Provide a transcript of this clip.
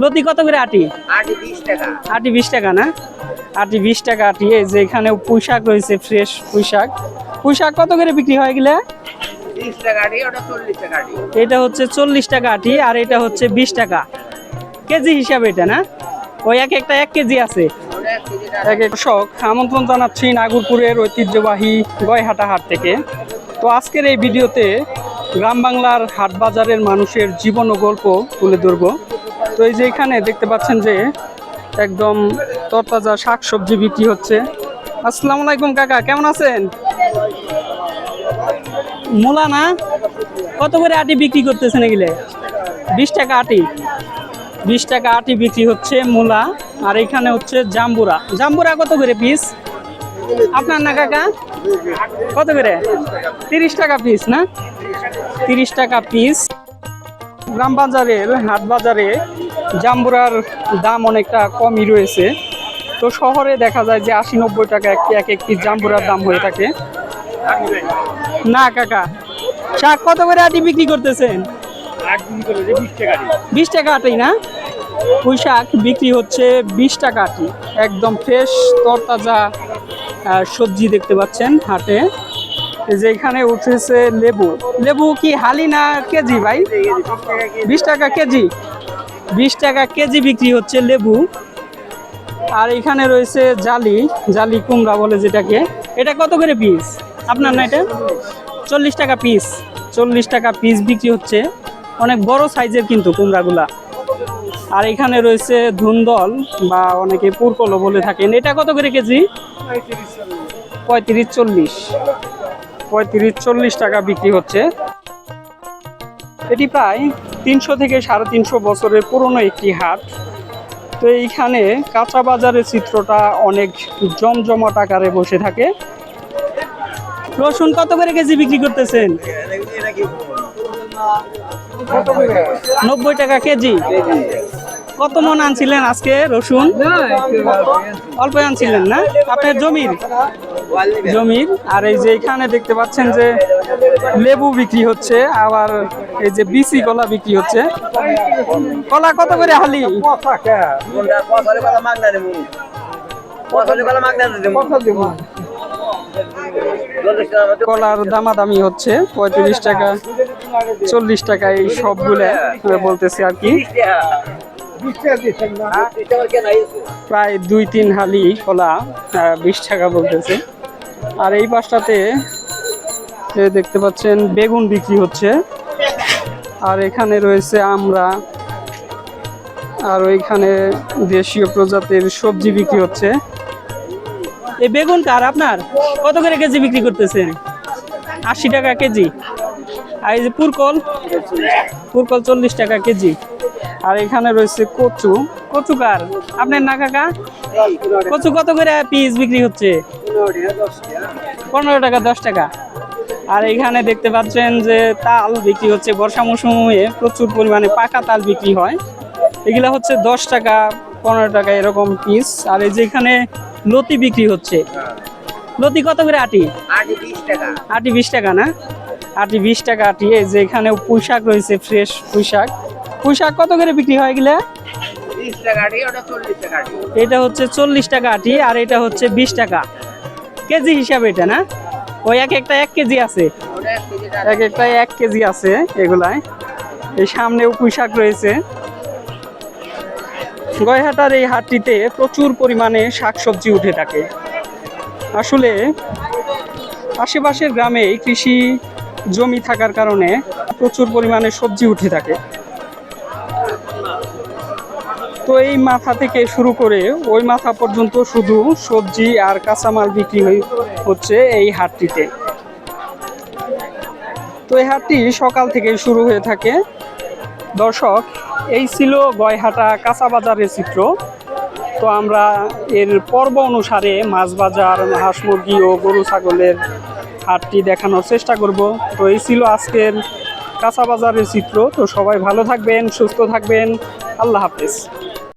লতি কত করে আটি? আটি বিশ টাকা। আটি বিশ টাকা না? আটি বিশ টাকা আটি এই যে এখানে পুঁইশাক রয়েছে ফ্রেশ পুঁইশাক। পুঁইশাক কত করে বিক্রি হয় গেলে এটা হচ্ছে চল্লিশ টাকা আটি আর এটা হচ্ছে বিশ টাকা। কেজি হিসাবে এটা না? ওই এক একটা এক কেজি আছে। এক এক এক শখ আমন্ত্রণ জানাচ্ছি নাগরপুরের ঐতিহ্যবাহী গয়হাটা হাট থেকে। তো আজকের এই ভিডিওতে গ্রাম বাংলার হাট বাজারের মানুষের জীবন ও গল্প তুলে ধরবো। তো এই যে এখানে দেখতে পাচ্ছেন যে একদম তরতাজা শাক সবজি বিক্রি হচ্ছে। আসসালামু আলাইকুম কাকা, কেমন আছেন? মূলা না? কত করে আটি বিক্রি করতেছেন এগুলো? বিশ টাকা আটি। বিশ টাকা আটি বিক্রি হচ্ছে মূলা, আর এখানে হচ্ছে জাম্বুরা। জাম্বুরা কত করে পিস আপনার না কাকা? কত করে? তিরিশ টাকা পিস না? তিরিশ টাকা পিস গ্রাম বাজারের হাট বাজারে জাম্বুরার দাম অনেকটা কমই রয়েছে। তো শহরে দেখা যায় যে আশি নব্বই টাকা এক এক এক পিস জাম্বুরার দাম হয়ে থাকে। না কাকা শাক কত করে আটি বিক্রি করতেছেন? বিশ টাকা আটি না? পুঁই শাক বিক্রি হচ্ছে বিশ টাকা আটি। একদম ফ্রেশ তরতাজা সবজি দেখতে পাচ্ছেন হাটে। এই যে এখানে উঠেছে লেবু। লেবু কি হালি না কেজি ভাই? বিশ টাকা কেজি। বিশ টাকা কেজি বিক্রি হচ্ছে লেবু। আর এখানে রয়েছে জালি জালি কুমড়া বলে যেটাকে। এটা কত করে পিস আপনার না এটা? চল্লিশ টাকা পিস চল্লিশ টাকা পিস বিক্রি হচ্ছে। অনেক বড় সাইজের কিন্তু কুমড়াগুলা। আর এখানে রয়েছে ধুন্দল বা অনেকে পুরকলো বলে থাকেন। এটা কত করে কেজি? পঁয়ত্রিশ, চল্লিশ। পঁয়ত্রিশ, চল্লিশ টাকা বিক্রি হচ্ছে। এটি প্রায় তিনশো থেকে সাড়ে তিনশো বছরের পুরনো একটি হাট। তো এইখানে কাঁচা বাজারের চিত্রটা অনেক জমজমাট আকারে বসে থাকে। রসুন কত করে কেজি বিক্রি করতেছেন? নব্বই টাকা কেজি। কত মন আনছিলেন আজকে রসুন? অল্প আনছিলেন না? আপনার জমির? জমির। আর এই যে এখানে দেখতে পাচ্ছেন যে লেবু বিক্রি হচ্ছে আবার এই যে বিসি কলা বিক্রি হচ্ছে। কলা কত করে হালি? কলার দামাদামি হচ্ছে পঁয়ত্রিশ টাকা চল্লিশ টাকা এই সবগুলো বলতেছে আর কি। প্রায় দুই তিন হালি কলা বিশ টাকা বলতেছে। আর এই পাশটাতে দেখতে পাচ্ছেন বেগুন বিক্রি হচ্ছে। আর এখানে রয়েছে আমরা আর ওইখানে দেশীয় প্রজাতির সবজি বিক্রি হচ্ছে। এই বেগুন কার আপনার? কত করে কেজি বিক্রি করতেছেন? আশি টাকা কেজি। আর এই যে পুরকল? পুরকল চল্লিশ টাকা কেজি। আর এখানে রয়েছে কচু। কচু কার? আপনার না কাকা কচু কত করে পিস বিক্রি হচ্ছে? পনেরো টাকা দশ টাকা। আর এখানে দেখতে পাচ্ছেন যে তাল বিক্রি হচ্ছে বর্ষা মৌসুমে প্রচুর পরিমাণে পাকা তাল বিক্রি হয়। এগুলা হচ্ছে দশ টাকা পনেরো টাকা এরকম পিস আর এই যে এখানে লতি বিক্রি হচ্ছে। লতি কত করে আটি? আটি বিশ টাকা। আটি বিশ টাকা না? আটি বিশ টাকা আটি। এই যে এখানে পুঁইশাক রয়েছে ফ্রেশ পুঁইশাক। পুঁইশাক কত করে বিক্রি হয় এগুলা? এটা হচ্ছে চল্লিশ টাকা আটি আর এটা হচ্ছে বিশ টাকা। কেজি হিসাবে এটা, না? ওই এক একটা এক কেজি আছে। এক এক একটা এক কেজি আছে এগুলায় এই সামনেও পুঁইশাক রয়েছে। গয়হাটার এই হাটটিতে প্রচুর পরিমাণে শাকসবজি উঠে থাকে। আসলে আশেপাশের গ্রামে কৃষি জমি থাকার কারণে প্রচুর পরিমাণে সবজি উঠে থাকে। তো এই মাথা থেকে শুরু করে ওই মাথা পর্যন্ত শুধু সবজি আর কাঁচামাল বিক্রি হচ্ছে এই হাটটিতে। তো এই হাটটি সকাল থেকে শুরু হয়ে থাকে। দর্শক, এই ছিল গয়হাটা কাঁচা বাজারের চিত্র। তো আমরা এর পর্ব অনুসারে মাছ বাজার, হাঁস মুরগি ও গরু ছাগলের হাটটি দেখানোর চেষ্টা করব। তো এই ছিল আজকের কাঁচা বাজারের চিত্র। তো সবাই ভালো থাকবেন, সুস্থ থাকবেন। আল্লাহ হাফেজ।